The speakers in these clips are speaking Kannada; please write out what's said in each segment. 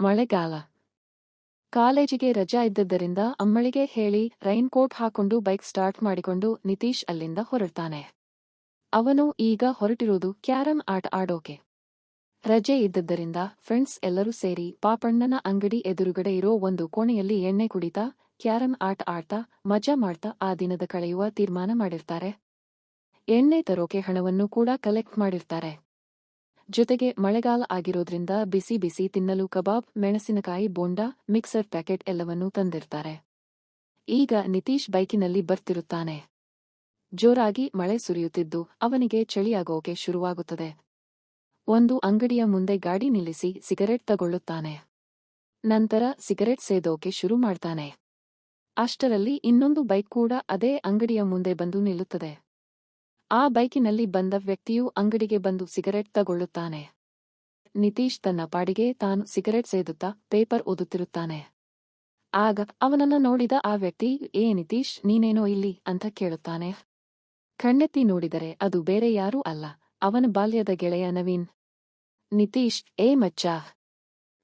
ಮಳೆಗಾಲ. ಕಾಲೇಜಿಗೆ ರಜಾ ಇದ್ದದ್ದರಿಂದ ಅಮ್ಮಳಿಗೆ ಹೇಳಿ ರೈನ್ ಕೋಟ್ ಹಾಕೊಂಡು ಬೈಕ್ ಸ್ಟಾರ್ಟ್ ಮಾಡಿಕೊಂಡು ನಿತೀಶ್ ಅಲ್ಲಿಂದ ಹೊರಡ್ತಾನೆ. ಅವನು ಈಗ ಹೊರಟಿರುವುದು ಕ್ಯಾರಂ ಆಟ ಆಡೋಕೆ. ರಜೆ ಇದ್ದದ್ದರಿಂದ ಫ್ರೆಂಡ್ಸ್ ಎಲ್ಲರೂ ಸೇರಿ ಪಾಪಣ್ಣನ ಅಂಗಡಿ ಎದುರುಗಡೆ ಇರೋ ಒಂದು ಕೋಣೆಯಲ್ಲಿ ಎಣ್ಣೆ ಕುಡಿತಾ, ಕ್ಯಾರಂ ಆಟ ಆಡ್ತಾ, ಮಜಾ ಮಾಡ್ತಾ ಆ ದಿನದ ಕಳೆಯುವ ತೀರ್ಮಾನ ಮಾಡಿರ್ತಾರೆ. ಎಣ್ಣೆ ತರೋಕೆ ಹಣವನ್ನು ಕೂಡ ಕಲೆಕ್ಟ್ ಮಾಡಿರ್ತಾರೆ. ಜೊತೆಗೆ ಮಳೆಗಾಲ ಆಗಿರೋದ್ರಿಂದ ಬಿಸಿ ಬಿಸಿ ತಿನ್ನಲು ಕಬಾಬ್, ಮೆಣಸಿನಕಾಯಿ, ಬೋಂಡಾ, ಮಿಕ್ಸರ್ ಪ್ಯಾಕೆಟ್ ಎಲ್ಲವನ್ನೂ ತಂದಿರ್ತಾರೆ. ಈಗ ನಿತೀಶ್ ಬೈಕಿನಲ್ಲಿ ಬರ್ತಿರುತ್ತಾನೆ. ಜೋರಾಗಿ ಮಳೆ ಸುರಿಯುತ್ತಿದ್ದು ಅವನಿಗೆ ಚಳಿಯಾಗೋಕೆ ಶುರುವಾಗುತ್ತದೆ. ಒಂದು ಅಂಗಡಿಯ ಮುಂದೆ ಗಾಡಿ ನಿಲ್ಲಿಸಿ ಸಿಗರೆಟ್ ತಗೊಳ್ಳುತ್ತಾನೆ. ನಂತರ ಸಿಗರೆಟ್ ಸೇದೋಕೆ ಶುರು ಮಾಡ್ತಾನೆ. ಅಷ್ಟರಲ್ಲಿ ಇನ್ನೊಂದು ಬೈಕ್ ಕೂಡ ಅದೇ ಅಂಗಡಿಯ ಮುಂದೆ ಬಂದು ನಿಲ್ಲುತ್ತದೆ. ಆ ಬೈಕಿನಲ್ಲಿ ಬಂದ ವ್ಯಕ್ತಿಯು ಅಂಗಡಿಗೆ ಬಂದು ಸಿಗರೆಟ್ ತಗೊಳ್ಳುತ್ತಾನೆ. ನಿತೀಶ್ ತನ್ನ ಪಾಡಿಗೆ ತಾನು ಸಿಗರೆಟ್ ಸೇದುತ್ತಾ ಪೇಪರ್ ಓದುತ್ತಿರುತ್ತಾನೆ. ಆಗ ಅವನನ್ನ ನೋಡಿದ ಆ ವ್ಯಕ್ತಿ, ಏ ನಿತೀಶ್, ನೀನೇನೋ ಇಲ್ಲಿ? ಅಂತ ಕೇಳುತ್ತಾನೆ. ಕಣ್ಣೆತ್ತಿ ನೋಡಿದರೆ ಅದು ಬೇರೆ ಯಾರೂ ಅಲ್ಲ, ಅವನ ಬಾಲ್ಯದ ಗೆಳೆಯ ನವೀನ್. ನಿತೀಶ್, ಏ ಮಚ್ಚ!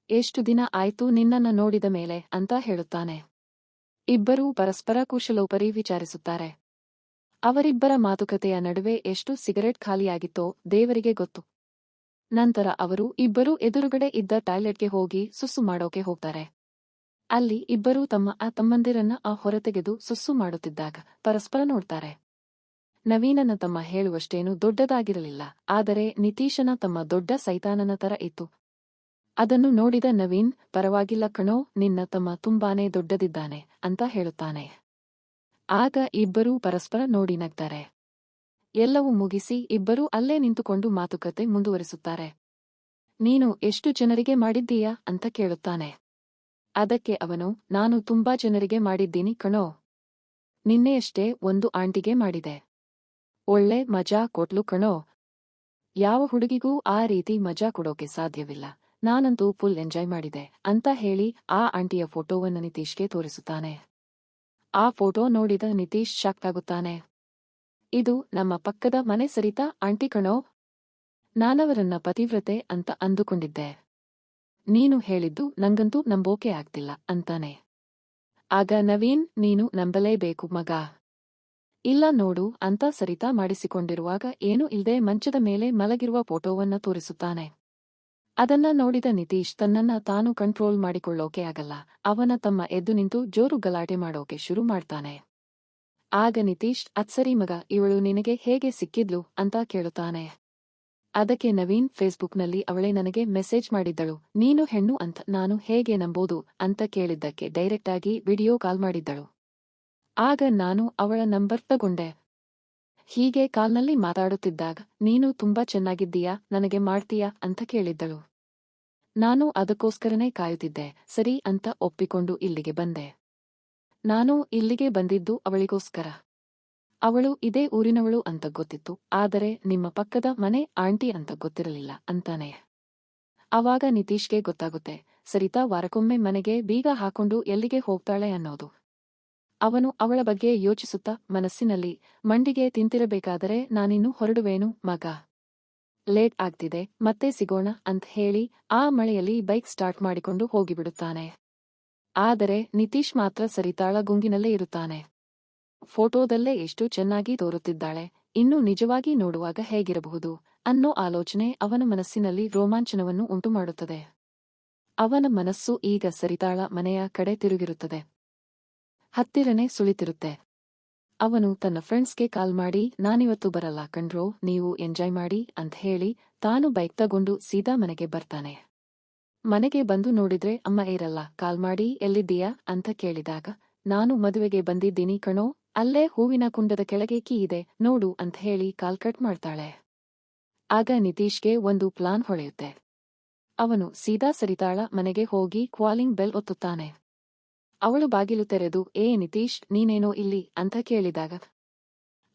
ಎಷ್ಟು ದಿನ ಆಯ್ತು ನಿನ್ನನ್ನ ನೋಡಿದ ಮೇಲೆ? ಅಂತ ಹೇಳುತ್ತಾನೆ. ಇಬ್ಬರೂ ಪರಸ್ಪರ ಕುಶಲೋಪರಿ ವಿಚಾರಿಸುತ್ತಾರೆ. ಅವರಿಬ್ಬರ ಮಾತುಕತೆಯ ನಡುವೆ ಎಷ್ಟು ಸಿಗರೆಟ್ ಖಾಲಿಯಾಗಿತ್ತೋ ದೇವರಿಗೆ ಗೊತ್ತು. ನಂತರ ಅವರು ಇಬ್ಬರೂ ಎದುರುಗಡೆ ಇದ್ದ ಟಾಯ್ಲೆಟ್ಗೆ ಹೋಗಿ ಸುಸ್ಸು ಮಾಡೋಕೆ ಹೋಗ್ತಾರೆ. ಅಲ್ಲಿ ಇಬ್ಬರೂ ತಮ್ಮ ಆ ತಮ್ಮಂದಿರನ್ನ ಆ ಹೊರತೆಗೆದು ಸುಸ್ಸು ಮಾಡುತ್ತಿದ್ದಾಗ ಪರಸ್ಪರ ನೋಡ್ತಾರೆ. ನವೀನನ ತಮ್ಮ ಹೇಳುವಷ್ಟೇನು ದೊಡ್ಡದಾಗಿರಲಿಲ್ಲ, ಆದರೆ ನಿತೀಶನ ತಮ್ಮ ದೊಡ್ಡ ಸೈತಾನನ ತರ ಇತ್ತು. ಅದನ್ನು ನೋಡಿದ ನವೀನ್, ಪರವಾಗಿಲ್ಲ ಕಣೋ, ನಿನ್ನ ತಮ್ಮ ತುಂಬಾನೇ ದೊಡ್ಡದಿದ್ದಾನೆ ಅಂತ ಹೇಳುತ್ತಾನೆ. ಆಗ ಇಬ್ಬರೂ ಪರಸ್ಪರ ನೋಡಿ ನಗ್ತಾರೆ. ಎಲ್ಲವೂ ಮುಗಿಸಿ ಇಬ್ಬರೂ ಅಲ್ಲೇ ನಿಂತುಕೊಂಡು ಮಾತುಕತೆ ಮುಂದುವರಿಸುತ್ತಾರೆ. ನೀನು ಎಷ್ಟು ಜನರಿಗೆ ಮಾಡಿದ್ದೀಯಾ ಅಂತ ಕೇಳುತ್ತಾನೆ. ಅದಕ್ಕೆ ಅವನು, ನಾನು ತುಂಬಾ ಜನರಿಗೆ ಮಾಡಿದ್ದೀನಿ ಕಣೋ. ನಿನ್ನೆಯಷ್ಟೇ ಒಂದು ಆಂಟಿಗೆ ಮಾಡಿದೆ. ಒಳ್ಳೆ ಮಜಾ ಕೊಟ್ಲು ಕಣೋ. ಯಾವ ಹುಡುಗಿಗೂ ಆ ರೀತಿ ಮಜಾ ಕೊಡೋಕೆ ಸಾಧ್ಯವಿಲ್ಲ. ನಾನಂತೂ ಫುಲ್ ಎಂಜಾಯ್ ಮಾಡಿದೆ ಅಂತ ಹೇಳಿ ಆ ಆಂಟಿಯ ಫೋಟೋವನ್ನು ನಿತೀಶ್ಗೆ ತೋರಿಸುತ್ತಾನೆ. ಆ ಫೋಟೋ ನೋಡಿದ ನಿತೀಶ್ ಶಾಕ್ ಆಗುತ್ತಾನೆ. ಇದು ನಮ್ಮ ಪಕ್ಕದ ಮನೆ ಸರಿತಾ, ಆಂಟಿ ಕಣೋ, ನಾನವರನ್ನ ಪತಿವ್ರತೆ ಅಂತ ಅಂದುಕೊಂಡಿದ್ದೆ. ನೀನು ಹೇಳಿದ್ದು ನಂಗಂತೂ ನಂಬೋಕೆ ಆಗ್ತಿಲ್ಲ, ಅಂತಾನೆ. ಆಗ ನವೀನ್, ನೀನು ನಂಬಲೇಬೇಕು ಮಗ. ಇಲ್ಲ ನೋಡು, ಅಂತ ಸರಿತಾ ಮಾಡಿಸಿಕೊಂಡಿರುವಾಗ ಏನೂ ಇಲ್ಲದೆ ಮಂಚದ ಮೇಲೆ ಮಲಗಿರುವ ಫೋಟೋವನ್ನ ತೋರಿಸುತ್ತಾನೆ. ಅದನ್ನ ನೋಡಿದ ನಿತೀಶ್ ತನ್ನನ್ನ ತಾನು ಕಂಟ್ರೋಲ್ ಮಾಡಿಕೊಳ್ಳೋಕೆ ಆಗಲ್ಲ. ಅವನ ತಮ್ಮ ಎದ್ದು ನಿಂತು ಜೋರು ಗಲಾಟೆ ಮಾಡೋಕೆ ಶುರು ಮಾಡ್ತಾನೆ. ಆಗ ನಿತೀಶ್ ಅತ್ಸರಿ ಮಗ, ಇವಳು ನಿನಗೆ ಹೇಗೆ ಸಿಕ್ಕಿದ್ಲು ಅಂತ ಕೇಳುತ್ತಾನೆ. ಅದಕ್ಕೆ ನವೀನ್ ಫೇಸ್ಬುಕ್ನಲ್ಲಿ ಅವಳೇ ನನಗೆ ಮೆಸೇಜ್ ಮಾಡಿದ್ದಳು. ನೀನು ಹೆಣ್ಣು ಅಂತ ನಾನು ಹೇಗೆ ನಂಬೋದು ಅಂತ ಕೇಳಿದ್ದಕ್ಕೆ ಡೈರೆಕ್ಟ್ ಆಗಿ ವಿಡಿಯೋ ಕಾಲ್ ಮಾಡಿದ್ದಳು. ಆಗ ನಾನು ಅವಳ ನಂಬರ್ ತಗೊಂಡೆ. ಹೀಗೆ ಕಾಲ್ನಲ್ಲಿ ಮಾತಾಡುತ್ತಿದ್ದಾಗ, ನೀನು ತುಂಬಾ ಚೆನ್ನಾಗಿದ್ದೀಯಾ? ನನಗೆ ಮಾಡ್ತೀಯಾ? ಅಂತ ಕೇಳಿದ್ದಳು. ನಾನು ಅದಕ್ಕೋಸ್ಕರನೇ ಕಾಯುತ್ತಿದ್ದೆ. ಸರಿ ಅಂತ ಒಪ್ಪಿಕೊಂಡು ಇಲ್ಲಿಗೆ ಬಂದೆ. ನಾನು ಇಲ್ಲಿಗೆ ಬಂದಿದ್ದು ಅವಳಿಗೋಸ್ಕರ. ಅವಳು ಇದೇ ಊರಿನವಳು ಅಂತ ಗೊತ್ತಿತ್ತು. ಆದರೆ ನಿಮ್ಮ ಪಕ್ಕದ ಮನೆ ಆಂಟಿ ಅಂತ ಗೊತ್ತಿರಲಿಲ್ಲ ಅಂತಾನೆ. ಆವಾಗ ನಿತೀಶ್ಗೆ ಗೊತ್ತಾಗುತ್ತೆ. ಸರಿತಾ ವಾರಕ್ಕೊಮ್ಮೆ ಮನೆಗೆ ಬೀಗ ಹಾಕೊಂಡು ಎಲ್ಲಿಗೆ ಹೋಗ್ತಾಳೆ ಅನ್ನೋದು. ಅವನು ಅವಳ ಬಗ್ಗೆ ಯೋಚಿಸುತ್ತ ಮನಸ್ಸಿನಲ್ಲಿ, ಮಂಡಿಗೆ ತಿಂತಿರಬೇಕಾದರೆ ನಾನಿನ್ನು ಹೊರಡುವೇನು, ಮಗ. ಲೇಟ್ ಆಗ್ತಿದೆ, ಮತ್ತೆ ಸಿಗೋಣ ಅಂತ ಹೇಳಿ ಆ ಮಳೆಯಲ್ಲಿ ಬೈಕ್ ಸ್ಟಾರ್ಟ್ ಮಾಡಿಕೊಂಡು ಹೋಗಿಬಿಡುತ್ತಾನೆ. ಆದರೆ ನಿತೀಶ್ ಮಾತ್ರ ಸರಿತಾಳ ಗುಂಗಿನಲ್ಲೇ ಇರುತ್ತಾನೆ. ಫೋಟೋದಲ್ಲೇ ಎಷ್ಟು ಚೆನ್ನಾಗಿ ತೋರುತ್ತಿದ್ದಾಳೆ, ಇನ್ನು ನಿಜವಾಗಿ ನೋಡುವಾಗ ಹೇಗಿರಬಹುದು ಅನ್ನೋ ಆಲೋಚನೆ ಅವನ ಮನಸ್ಸಿನಲ್ಲಿ ರೋಮಾಂಚನವನ್ನು ಉಂಟುಮಾಡುತ್ತದೆ. ಅವನ ಮನಸ್ಸು ಈಗ ಸರಿತಾಳ ಮನೆಯ ಕಡೆ ತಿರುಗಿರುತ್ತದೆ. ಹತ್ತಿರನೆ ಸುಳಿತಿರುತ್ತೆ. ಅವನು ತನ್ನ ಫ್ರೆಂಡ್ಸ್ಗೆ ಕಾಲ್ ಮಾಡಿ, ನಾನಿವತ್ತು ಬರಲ್ಲ ಕಣ್ರೋ, ನೀವು ಎಂಜಾಯ್ ಮಾಡಿ ಅಂತ ಹೇಳಿ, ತಾನು ಬೈಕ್ ತಗೊಂಡು ಸೀದಾ ಮನೆಗೆ ಬರ್ತಾನೆ. ಮನೆಗೆ ಬಂದು ನೋಡಿದ್ರೆ, ಅಮ್ಮ ಇರಲ್ಲ, ಕಾಲ್ ಮಾಡಿ, ಎಲ್ಲಿದ್ದೀಯಾ ಅಂತ ಕೇಳಿದಾಗ, ನಾನು ಮದುವೆಗೆ ಬಂದಿದ್ದೀನಿ ಕಣೋ, ಅಲ್ಲೇ ಹೂವಿನ ಕುಂಡದ ಕೆಳಗೆ ಕೀ ಇದೆ, ನೋಡು ಅಂತ ಹೇಳಿ ಕಾಲ್ ಕಟ್ ಮಾಡ್ತಾಳೆ. ಆಗ ನಿತೀಶ್ಗೆ ಒಂದು ಪ್ಲಾನ್ ಹೊಳೆಯುತ್ತೆ. ಅವನು ಸೀದಾ ಸರಿತಾಳ ಮನೆಗೆ ಹೋಗಿ, ಕ್ವಾಲಿಂಗ್ ಬೆಲ್ ಒತ್ತುತ್ತಾನೆ. ಅವಳು ಬಾಗಿಲು ತೆರೆದು, ಏ ನಿತೀಶ್, ನೀನೇನೋ ಇಲ್ಲಿ? ಅಂತ ಕೇಳಿದಾಗ,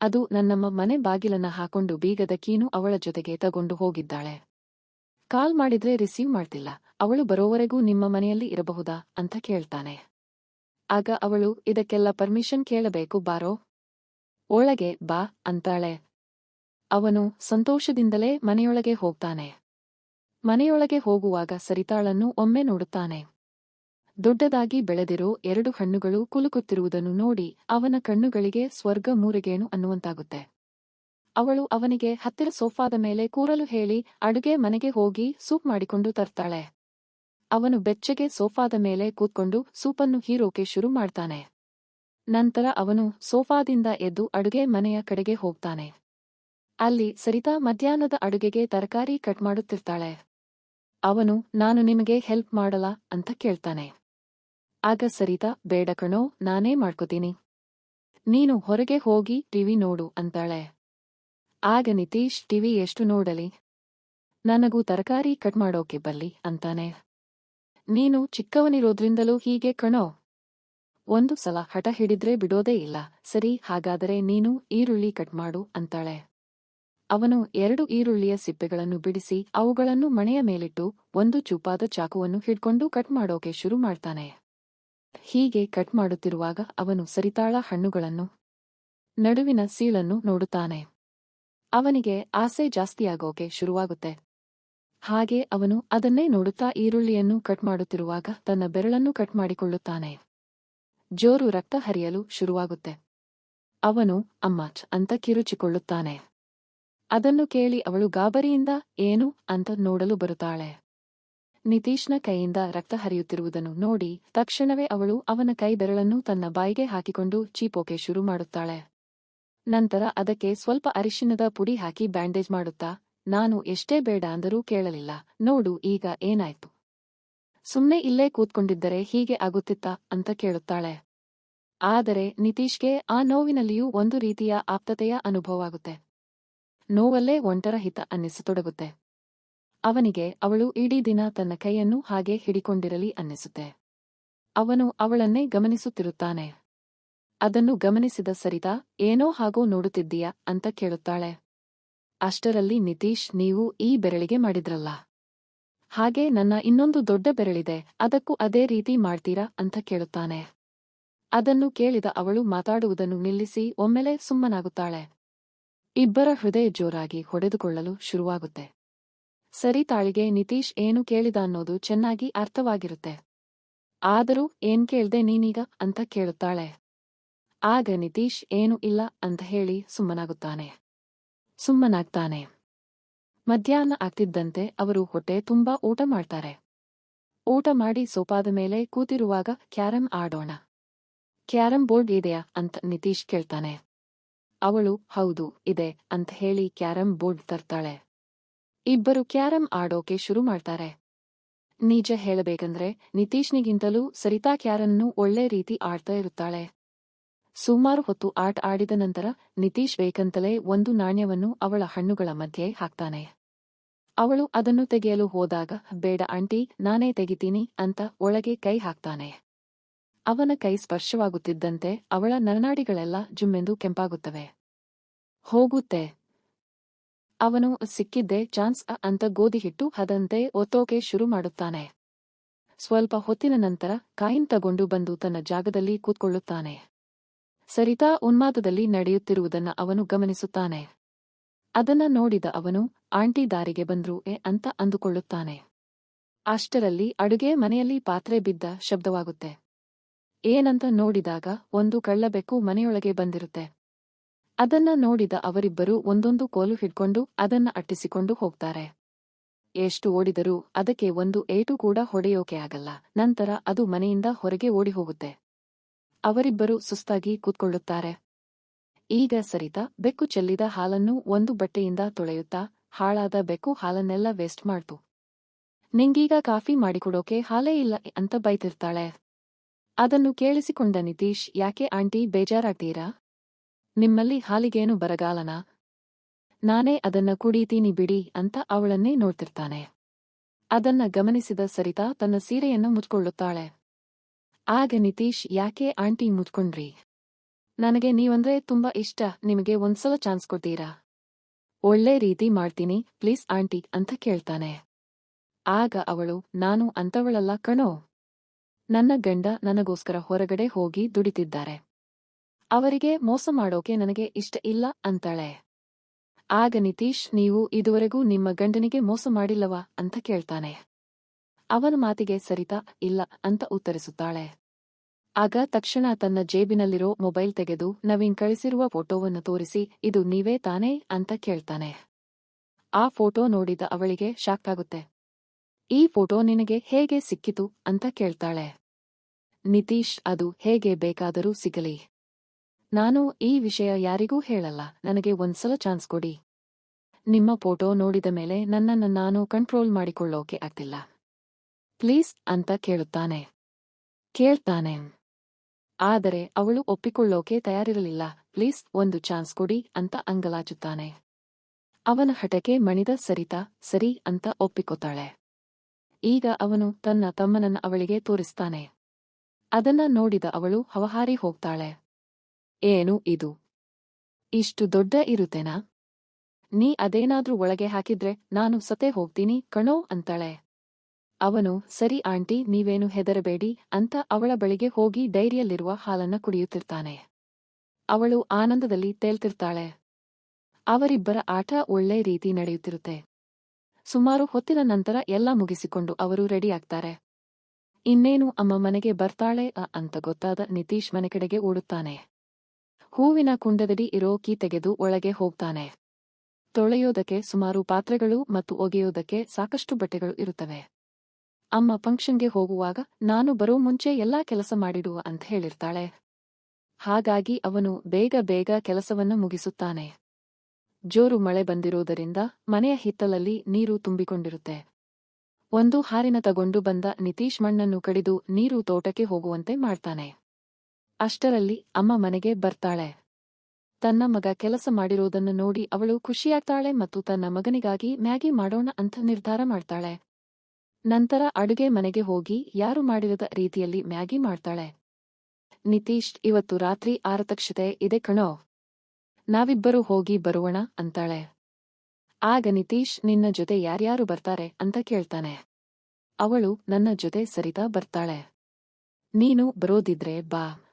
ಅದು ನನ್ನಮ್ಮ ಮನೆ ಬಾಗಿಲನ್ನ ಹಾಕೊಂಡು ಬೀಗದ ಕೀನು ಅವಳ ಜೊತೆಗೆ ತಗೊಂಡು ಹೋಗಿದ್ದಾಳೆ. ಕಾಲ್ ಮಾಡಿದ್ರೆ ರಿಸೀವ್ ಮಾಡ್ತಿಲ್ಲ. ಅವಳು ಬರೋವರೆಗೂ ನಿಮ್ಮ ಮನೆಯಲ್ಲಿ ಇರಬಹುದಾ? ಅಂತ ಕೇಳ್ತಾನೆ. ಆಗ ಅವಳು, ಇದಕ್ಕೆಲ್ಲ ಪರ್ಮಿಷನ್ ಕೇಳಬೇಕು ಬಾರೋ. ಒಳಗೆ ಬಾ ಅಂತಾಳೆ. ಅವನು ಸಂತೋಷದಿಂದಲೇ ಮನೆಯೊಳಗೆ ಹೋಗ್ತಾನೆ. ಮನೆಯೊಳಗೆ ಹೋಗುವಾಗ ಸರಿತಾಳನ್ನು ಒಮ್ಮೆ ನೋಡುತ್ತಾನೆ. ದೊಡ್ಡದಾಗಿ ಬೆಳೆದಿರೋ ಎರಡು ಹಣ್ಣುಗಳು ಕುಲುಕುತ್ತಿರುವುದನ್ನು ನೋಡಿ ಅವನ ಕಣ್ಣುಗಳಿಗೆ ಸ್ವರ್ಗ ಮೂರಿಗೇನು ಅನ್ನುವಂತಾಗುತ್ತೆ. ಅವಳು ಅವನಿಗೆ ಹತ್ತಿರ ಸೋಫಾದ ಮೇಲೆ ಕೂರಲು ಹೇಳಿ ಅಡುಗೆ ಮನೆಗೆ ಹೋಗಿ ಸೂಪ್ ಮಾಡಿಕೊಂಡು ತರ್ತಾಳೆ. ಅವನು ಬೆಚ್ಚಗೆ ಸೋಫಾದ ಮೇಲೆ ಕೂತ್ಕೊಂಡು ಸೂಪನ್ನು ಹೀರೋಕೆ ಶುರು ಮಾಡ್ತಾನೆ. ನಂತರ ಅವನು ಸೋಫಾದಿಂದ ಎದ್ದು ಅಡುಗೆ ಮನೆಯ ಕಡೆಗೆ ಹೋಗ್ತಾನೆ. ಅಲ್ಲಿ ಸರಿತಾ ಮಧ್ಯಾಹ್ನದ ಅಡುಗೆಗೆ ತರಕಾರಿ ಕಟ್ ಮಾಡುತ್ತಿರ್ತಾಳೆ. ಅವನು, ನಾನು ನಿಮಗೆ ಹೆಲ್ಪ್ ಮಾಡಲಾ ಅಂತ ಕೇಳ್ತಾನೆ. ಆಗ ಸರಿತಾ, ಬೇಡ ಕಣೋ, ನಾನೇ ಮಾಡ್ಕೋತೀನಿ. ನೀನು ಹೊರಗೆ ಹೋಗಿ ಟಿವಿ ನೋಡು ಅಂತಾಳೆ. ಆಗ ನಿತೀಶ್ ಟಿವಿ ಎಷ್ಟು ನೋಡಲಿ? ನನಗೂ ತರಕಾರಿ ಕಟ್ ಮಾಡೋಕೆ ಬಲ್ಲಿ ಅಂತಾನೆ. ನೀನು ಚಿಕ್ಕವನಿರೋದ್ರಿಂದಲೂ ಹೀಗೆ ಕಣೋ. ಒಂದು ಸಲ ಹಠ ಹಿಡಿದ್ರೆ ಬಿಡೋದೇ ಇಲ್ಲ. ಸರಿ, ಹಾಗಾದರೆ ನೀನು ಈರುಳ್ಳಿ ಕಟ್ ಮಾಡು ಅಂತಾಳೆ. ಅವನು ಎರಡು ಈರುಳ್ಳಿಯ ಸಿಪ್ಪೆಗಳನ್ನು ಬಿಡಿಸಿ, ಅವುಗಳನ್ನು ಮಣೆಯ ಮೇಲಿಟ್ಟು, ಒಂದು ಚೂಪಾದ ಚಾಕುವನ್ನು ಹಿಡ್ಕೊಂಡು ಕಟ್ ಮಾಡೋಕೆ ಶುರು ಮಾಡ್ತಾನೆ. ಹೀಗೆ ಕಟ್ ಮಾಡುತ್ತಿರುವಾಗ ಅವನು ಸರಿತಾಳ ಹಣ್ಣುಗಳನ್ನು, ನಡುವಿನ ಸೀಳನ್ನು ನೋಡುತ್ತಾನೆ. ಅವನಿಗೆ ಆಸೆ ಜಾಸ್ತಿಯಾಗೋಕೆ ಶುರುವಾಗುತ್ತೆ. ಹಾಗೆ ಅವನು ಅದನ್ನೇ ನೋಡುತ್ತಾ ಈರುಳ್ಳಿಯನ್ನು ಕಟ್ ಮಾಡುತ್ತಿರುವಾಗ ತನ್ನ ಬೆರಳನ್ನು ಕಟ್ ಮಾಡಿಕೊಳ್ಳುತ್ತಾನೆ. ಜೋರು ರಕ್ತ ಹರಿಯಲು ಶುರುವಾಗುತ್ತೆ. ಅವನು ಅಮ್ಮಾಚ್ ಅಂತ ಕಿರುಚಿಕೊಳ್ಳುತ್ತಾನೆ. ಅದನ್ನು ಕೇಳಿ ಅವಳು ಗಾಬರಿಯಿಂದ, ಏನು, ಅಂತ ನೋಡಲು ಬರುತ್ತಾಳೆ. ನಿತೀಶ್ನ ಕೈಯಿಂದ ರಕ್ತ ಹರಿಯುತ್ತಿರುವುದನ್ನು ನೋಡಿ ತಕ್ಷಣವೇ ಅವಳು ಅವನ ಕೈ ಬೆರಳನ್ನು ತನ್ನ ಬಾಯಿಗೆ ಹಾಕಿಕೊಂಡು ಚೀಪೋಕೆ ಶುರು ಮಾಡುತ್ತಾಳೆ. ನಂತರ ಅದಕ್ಕೆ ಸ್ವಲ್ಪ ಅರಿಶಿನದ ಪುಡಿ ಹಾಕಿ ಬ್ಯಾಂಡೇಜ್ ಮಾಡುತ್ತಾ, ನಾನು ಎಷ್ಟೇ ಬೇಡ ಅಂದರೂ ಕೇಳಲಿಲ್ಲ, ನೋಡು ಈಗ ಏನಾಯ್ತು? ಸುಮ್ನೆ ಇಲ್ಲೇ ಕೂತ್ಕೊಂಡಿದ್ದರೆ ಹೀಗೆ ಆಗುತ್ತಿತ್ತಾ? ಅಂತ ಕೇಳುತ್ತಾಳೆ. ಆದರೆ ನಿತೀಶ್ಗೆ ಆ ನೋವಿನಲ್ಲಿಯೂ ಒಂದು ರೀತಿಯ ಆಪ್ತತೆಯ ಅನುಭವವಾಗುತ್ತೆ. ನೋವಲ್ಲೇ ಒಂಟರ ಹಿತ ಅನ್ನಿಸತೊಡಗುತ್ತೆ. ಅವನಿಗೆ ಅವಳು ಇಡೀ ದಿನ ತನ್ನ ಕೈಯನ್ನು ಹಾಗೆ ಹಿಡಿಕೊಂಡಿರಲಿ ಅನ್ನಿಸುತ್ತೆ. ಅವನು ಅವಳನ್ನೇ ಗಮನಿಸುತ್ತಿರುತ್ತಾನೆ. ಅದನ್ನು ಗಮನಿಸಿದ ಸರಿತಾ, ಏನೋ ಹಾಗೋ ನೋಡುತ್ತಿದ್ದೀಯಾ? ಅಂತ ಕೇಳುತ್ತಾಳೆ. ಅಷ್ಟರಲ್ಲಿ ನಿತೀಶ್, ನೀವು ಈ ಬೆರಳಿಗೆ ಮಾಡಿದ್ರಲ್ಲ. ಹಾಗೆ ನನ್ನ ಇನ್ನೊಂದು ದೊಡ್ಡ ಬೆರಳಿದೆ, ಅದಕ್ಕೂ ಅದೇ ರೀತಿ ಮಾಡ್ತೀರಾ? ಅಂತ ಕೇಳುತ್ತಾನೆ. ಅದನ್ನು ಕೇಳಿದ ಅವಳು ಮಾತಾಡುವುದನ್ನು ನಿಲ್ಲಿಸಿ ಒಮ್ಮೆಲೆ ಸುಮ್ಮನಾಗುತ್ತಾಳೆ. ಇಬ್ಬರ ಹೃದಯ ಜೋರಾಗಿ ಹೊಡೆದುಕೊಳ್ಳಲು ಶುರುವಾಗುತ್ತೆ. ಸರಿ ತಾಳಿಗೆ ನಿತೀಶ್ ಏನು ಕೇಳಿದ ಅನ್ನೋದು ಚೆನ್ನಾಗಿ ಅರ್ಥವಾಗಿರುತ್ತೆ. ಆದರೂ ಏನ್ ಕೇಳ್ದೆ ನೀನೀಗ ಅಂತ ಕೇಳುತ್ತಾಳೆ. ಆಗ ನಿತೀಶ್ ಏನು ಇಲ್ಲ ಅಂತ ಹೇಳಿ ಸುಮ್ಮನಾಗುತ್ತಾನೆ. ಸುಮ್ಮನಾಗ್ತಾನೆ. ಮಧ್ಯಾಹ್ನ ಆಗ್ತಿದ್ದಂತೆ ಅವರು ಹೊಟ್ಟೆ ತುಂಬಾ ಊಟ ಮಾಡ್ತಾರೆ. ಊಟ ಮಾಡಿ ಸೋಪಾದ ಮೇಲೆ ಕೂತಿರುವಾಗ ಕ್ಯಾರಂ ಆಡೋಣ. ಕ್ಯಾರಂ ಬೋರ್ಡ್ ಇದೆಯಾ ಅಂತ ನಿತೀಶ್ ಕೇಳ್ತಾನೆ. ಅವಳು ಹೌದು ಇದೆ ಅಂತ ಹೇಳಿ ಕ್ಯಾರಂ ಬೋರ್ಡ್ ತರ್ತಾಳೆ. ಇಬ್ಬರು ಕ್ಯಾರಂ ಆಡೋಕೆ ಶುರು ಮಾಡ್ತಾರೆ. ನಿಜ ಹೇಳಬೇಕಂದ್ರೆ, ನಿತೀಶ್ನಿಗಿಂತಲೂ ಸರಿತಾ ಕ್ಯಾರನ್ನು ಒಳ್ಳೆ ರೀತಿ ಆಡ್ತಾ ಇರುತ್ತಾಳೆ. ಸುಮಾರು ಹೊತ್ತು ಆಟ ಆಡಿದ ನಂತರ, ನಿತೀಶ್ ಬೇಕಂತಲೇ ಒಂದು ನಾಣ್ಯವನ್ನು ಅವಳ ಹಣ್ಣುಗಳ ಮಧ್ಯೆ ಹಾಕ್ತಾನೆ. ಅವಳು ಅದನ್ನು ತೆಗೆಯಲು ಹೋದಾಗ, ಬೇಡ ಆಂಟಿ, ನಾನೇ ತೆಗಿತೀನಿ ಅಂತ ಒಳಗೆ ಕೈ ಹಾಕ್ತಾನೆ. ಅವನ ಕೈ ಸ್ಪರ್ಶವಾಗುತ್ತಿದ್ದಂತೆ ಅವಳ ನರನಾಡಿಗಳೆಲ್ಲ ಜುಮ್ಮೆಂದು ಕೆಂಪಾಗುತ್ತವೆ. ಹೋಗುತ್ತೆ ಅವನು ಸಿಕ್ಕಿದ್ದೆ ಚಾನ್ಸ್ ಅಂತ ಗೋಧಿ ಹಿಟ್ಟು ಹದಂತೆ ಒತ್ತೋಕೆ ಶುರು ಮಾಡುತ್ತಾನೆ. ಸ್ವಲ್ಪ ಹೊತ್ತಿನ ನಂತರ ಕಾಯಿನ್ ತಗೊಂಡು ಬಂದು ತನ್ನ ಜಾಗದಲ್ಲಿ ಕೂತ್ಕೊಳ್ಳುತ್ತಾನೆ. ಸರಿತಾ ಉನ್ಮಾದದಲ್ಲಿ ನಡೆಯುತ್ತಿರುವುದನ್ನ ಅವನು ಗಮನಿಸುತ್ತಾನೆ. ಅದನ್ನ ನೋಡಿದ ಅವನು, ಆಂಟಿ ದಾರಿಗೆ ಬಂದ್ರು ಎ ಅಂತ ಅಂದುಕೊಳ್ಳುತ್ತಾನೆ. ಅಷ್ಟರಲ್ಲಿ ಅಡುಗೆ ಮನೆಯಲ್ಲಿ ಪಾತ್ರೆ ಬಿದ್ದ ಶಬ್ದವಾಗುತ್ತೆ. ಏನಂತ ನೋಡಿದಾಗ ಒಂದು ಕಳ್ಳಬೆಕ್ಕು ಮನೆಯೊಳಗೆ ಬಂದಿರುತ್ತೆ. ಅದನ್ನ ನೋಡಿದ ಅವರಿಬ್ಬರು ಒಂದೊಂದು ಕೋಲು ಹಿಡ್ಕೊಂಡು ಅದನ್ನ ಅಟ್ಟಿಸಿಕೊಂಡು ಹೋಗ್ತಾರೆ. ಎಷ್ಟು ಓಡಿದರೂ ಅದಕ್ಕೆ ಒಂದು ಏಟು ಕೂಡ ಹೊಡೆಯೋಕೆ ಆಗಲ್ಲ. ನಂತರ ಅದು ಮನೆಯಿಂದ ಹೊರಗೆ ಓಡಿ ಹೋಗುತ್ತೆ ಅವರಿಬ್ಬರು ಸುಸ್ತಾಗಿ ಕೂತ್ಕೊಳ್ಳುತ್ತಾರೆ. ಈಗ ಸರಿತಾ, ಬೆಕ್ಕು ಚೆಲ್ಲಿದ ಹಾಲನ್ನು ಒಂದು ಬಟ್ಟೆಯಿಂದ ತೊಳೆಯುತ್ತಾ, ಹಾಳಾದ ಬೆಕ್ಕು ಹಾಲನ್ನೆಲ್ಲ ವೇಸ್ಟ್ ಮಾಡ್ತು. ನಿಂಗೀಗ ಕಾಫಿ ಮಾಡಿಕೊಡೋಕೆ ಹಾಲೇ ಇಲ್ಲ ಅಂತ ಬೈತಿರ್ತಾಳೆ. ಅದನ್ನು ಕೇಳಿಸಿಕೊಂಡ ನಿತೀಶ್, ಯಾಕೆ ಆಂಟಿ ಬೇಜಾರಾಗ್ತೀರಾ? ನಿಮ್ಮಲ್ಲಿ ಹಾಲಿಗೇನು ಬರಗಾಲನ? ನಾನೇ ಅದನ್ನ ಕುಡೀತೀನಿ ಬಿಡಿ ಅಂತ ಅವಳನ್ನೇ ನೋಡ್ತಿರ್ತಾನೆ. ಅದನ್ನ ಗಮನಿಸಿದ ಸರಿತಾ ತನ್ನ ಸೀರೆಯನ್ನು ಮುಚ್ಕೊಳ್ಳುತ್ತಾಳೆ. ಆಗ ನಿತೀಶ್, ಯಾಕೆ ಆಂಟಿ ಮುಚ್ಕೊಂಡ್ರಿ? ನನಗೆ ನೀವಂದ್ರೆ ತುಂಬಾ ಇಷ್ಟ, ನಿಮಗೆ ಒಂದ್ಸಲ ಚಾನ್ಸ್ ಕೊಡ್ತೀರಾ? ಒಳ್ಳೆ ರೀತಿ ಮಾಡ್ತೀನಿ, ಪ್ಲೀಸ್ ಆಂಟಿ ಅಂತ ಕೇಳ್ತಾನೆ. ಆಗ ಅವಳು, ನಾನು ಅಂತವಳಲ್ಲ ಕಣೋ. ನನ್ನ ಗಂಡ ನನಗೋಸ್ಕರ ಹೊರಗಡೆ ಹೋಗಿ ದುಡಿತಿದ್ದಾರೆ. ಅವರಿಗೆ ಮೋಸ ಮಾಡೋಕೆ ನನಗೆ ಇಷ್ಟ ಇಲ್ಲ ಅಂತಾಳೆ. ಆಗ ನಿತೀಶ್, ನೀವು ಇದುವರೆಗೂ ನಿಮ್ಮ ಗಂಡನಿಗೆ ಮೋಸ ಮಾಡಿಲ್ಲವಾ ಅಂತ ಕೇಳ್ತಾನೆ. ಅವನ ಮಾತಿಗೆ ಸರಿತಾ ಇಲ್ಲ ಅಂತ ಉತ್ತರಿಸುತ್ತಾಳೆ. ಆಗ ತಕ್ಷಣ ತನ್ನ ಜೇಬಿನಲ್ಲಿರೋ ಮೊಬೈಲ್ ತೆಗೆದು ನವೀನ್ ಕಳಿಸಿರುವ ಫೋಟೋವನ್ನು ತೋರಿಸಿ, ಇದು ನೀವೇ ತಾನೇ ಅಂತ ಕೇಳ್ತಾನೆ. ಆ ಫೋಟೋ ನೋಡಿದ ಅವಳಿಗೆ ಶಾಕ್ ಆಗುತ್ತೆ. ಈ ಫೋಟೋ ನಿನಗೆ ಹೇಗೆ ಸಿಕ್ಕಿತು ಅಂತ ಕೇಳ್ತಾಳೆ. ನಿತೀಶ್, ಅದು ಹೇಗೆ ಬೇಕಾದರೂ ಸಿಗಲಿ. ನಾನು ಈ ವಿಷಯ ಯಾರಿಗೂ ಹೇಳಲ್ಲ. ನನಗೆ ಒಂದ್ಸಲ ಚಾನ್ಸ್ ಕೊಡಿ. ನಿಮ್ಮ ಫೋಟೋ ನೋಡಿದ ಮೇಲೆ ನನ್ನನ್ನು ನಾನು ಕಂಟ್ರೋಲ್ ಮಾಡಿಕೊಳ್ಳೋಕೆ ಆಗ್ತಿಲ್ಲ. ಪ್ಲೀಸ್ ಅಂತ ಕೇಳುತ್ತಾನೆ. ಕೇಳ್ತಾನೆ. ಆದರೆ ಅವಳು ಒಪ್ಪಿಕೊಳ್ಳೋಕೆ ತಯಾರಿರಲಿಲ್ಲ. ಪ್ಲೀಸ್ ಒಂದು ಚಾನ್ಸ್ ಕೊಡಿ ಅಂತ ಅಂಗಲಾಚುತ್ತಾನೆ. ಅವನ ಹಠಕ್ಕೆ ಮಣಿದ ಸರಿತ, ಸರಿ ಅಂತ ಒಪ್ಪಿಕೊತಾಳೆ. ಈಗ ಅವನು ತನ್ನ ತಮ್ಮನನ್ನ ಅವಳಿಗೆ ತೋರಿಸ್ತಾನೆ. ಅದನ್ನ ನೋಡಿದ ಅವಳು ಹವಹಾರಿ ಹೋಗ್ತಾಳೆ. ಏನು ಇದು? ಇಷ್ಟು ದೊಡ್ಡ ಇರುತ್ತೇನಾ? ನೀ ಅದೇನಾದ್ರೂ ಒಳಗೆ ಹಾಕಿದ್ರೆ ನಾನು ಸತೆ ಹೋಗ್ತೀನಿ ಕಣೋ ಅಂತಾಳೆ. ಅವನು, ಸರಿ ಆಂಟಿ, ನೀವೇನು ಹೆದರಬೇಡಿ ಅಂತ ಅವಳ ಬಳಿಗೆ ಹೋಗಿ ಡೈರಿಯಲ್ಲಿರುವ ಹಾಲನ್ನ ಕುಡಿಯುತ್ತಿರ್ತಾನೆ. ಅವಳು ಆನಂದದಲ್ಲಿ ತೇಲ್ತಿರ್ತಾಳೆ. ಅವರಿಬ್ಬರ ಆಟ ಒಳ್ಳೆ ರೀತಿ ನಡೆಯುತ್ತಿರುತ್ತೆ. ಸುಮಾರು ಹೊತ್ತಿನ ನಂತರ ಎಲ್ಲ ಮುಗಿಸಿಕೊಂಡು ಅವರು ರೆಡಿಯಾಗ್ತಾರೆ ಇನ್ನೇನು ಅಮ್ಮ ಮನೆಗೆ ಬರ್ತಾಳೆ ಅಂತ ಗೊತ್ತಾದ ನಿತೀಶ್ ಮನೆ ಕಡೆಗೆ ಓಡುತ್ತಾನೆ. ಹೂವಿನ ಕುಂಡದಡಿ ಇರೋ ಕೀ ತೆಗೆದು ಒಳಗೆ ಹೋಗ್ತಾನೆ. ತೊಳೆಯೋದಕ್ಕೆ ಸುಮಾರು ಪಾತ್ರೆಗಳು ಮತ್ತು ಒಗೆಯೋದಕ್ಕೆ ಸಾಕಷ್ಟು ಬಟ್ಟೆಗಳು ಇರುತ್ತವೆ. ಅಮ್ಮ ಫಂಕ್ಷನ್ಗೆ ಹೋಗುವಾಗ, ನಾನು ಬರೋ ಮುಂಚೆ ಎಲ್ಲಾ ಕೆಲಸ ಮಾಡಿಡುವ ಅಂತ ಹೇಳಿರ್ತಾಳೆ. ಹಾಗಾಗಿ ಅವನು ಬೇಗ ಬೇಗ ಕೆಲಸವನ್ನು ಮುಗಿಸುತ್ತಾನೆ. ಜೋರು ಮಳೆ ಬಂದಿರುವುದರಿಂದ ಮನೆಯ ಹಿತ್ತಲಲ್ಲಿ ನೀರು ತುಂಬಿಕೊಂಡಿರುತ್ತೆ. ಒಂದು ಹಾರಿನ ತಗೊಂಡು ಬಂದ ನಿತೀಶ್ ಮಣ್ಣನ್ನು ಕಡಿದು ನೀರು ತೋಟಕ್ಕೆ ಹೋಗುವಂತೆ ಮಾಡ್ತಾನೆ. ಅಷ್ಟರಲ್ಲಿ ಅಮ್ಮ ಮನೆಗೆ ಬರ್ತಾಳೆ. ತನ್ನ ಮಗ ಕೆಲಸ ಮಾಡಿರೋದನ್ನು ನೋಡಿ ಅವಳು ಖುಷಿಯಾಗ್ತಾಳೆ ಮತ್ತು ತನ್ನ ಮಗನಿಗಾಗಿ ಮ್ಯಾಗಿ ಮಾಡೋಣ ಅಂತ ನಿರ್ಧಾರ ಮಾಡ್ತಾಳೆ. ನಂತರ ಅಡುಗೆ ಮನೆಗೆ ಹೋಗಿ ಯಾರು ಮಾಡಿರದ ರೀತಿಯಲ್ಲಿ ಮ್ಯಾಗಿ ಮಾಡ್ತಾಳೆ. ನಿತೀಶ್, ಇವತ್ತು ರಾತ್ರಿ ಆರತಕ್ಷತೆ ಇದೆ ಕಣೋ. ನಾವಿಬ್ಬರು ಹೋಗಿ ಬರುವಣ ಅಂತಾಳೆ. ಆಗ ನಿತೀಶ್, ನಿನ್ನ ಜೊತೆ ಯಾರ್ಯಾರು ಬರ್ತಾರೆ ಅಂತ ಕೇಳ್ತಾನೆ. ಅವಳು ನನ್ನ ಜೊತೆ ಸರಿತಾ ಬರ್ತಾಳೆ. ನೀನು ಬರೋದಿದ್ರೆ ಬಾ.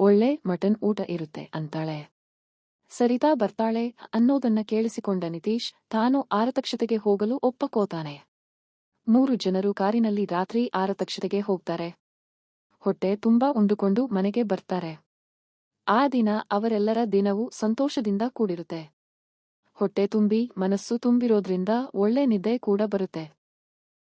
ಒಳ್ಳೆ ಮಟನ್ ಊಟ ಇರುತ್ತೆ ಅಂತಾಳೆ. ಸರಿತಾ ಬರ್ತಾಳೆ ಅನ್ನೋದನ್ನ ಕೇಳಿಸಿಕೊಂಡ ನಿತೀಶ್ ತಾನು ಆರತಕ್ಷತೆಗೆ ಹೋಗಲು ಒಪ್ಪಕೋತಾನೆ ಮೂರು ಜನರು ಕಾರಿನಲ್ಲಿ ರಾತ್ರಿ ಆರತಕ್ಷತೆಗೆ ಹೋಗ್ತಾರೆ. ಹೊಟ್ಟೆ ತುಂಬಾ ಉಂಡುಕೊಂಡು ಮನೆಗೆ ಬರ್ತಾರೆ. ಆ ದಿನ ಅವರೆಲ್ಲರ ದಿನವೂ ಸಂತೋಷದಿಂದ ಕೂಡಿರುತ್ತೆ. ಹೊಟ್ಟೆ ತುಂಬಿ ಮನಸ್ಸು ತುಂಬಿರೋದ್ರಿಂದ ಒಳ್ಳೆ ನಿದ್ದೆ ಕೂಡ ಬರುತ್ತೆ.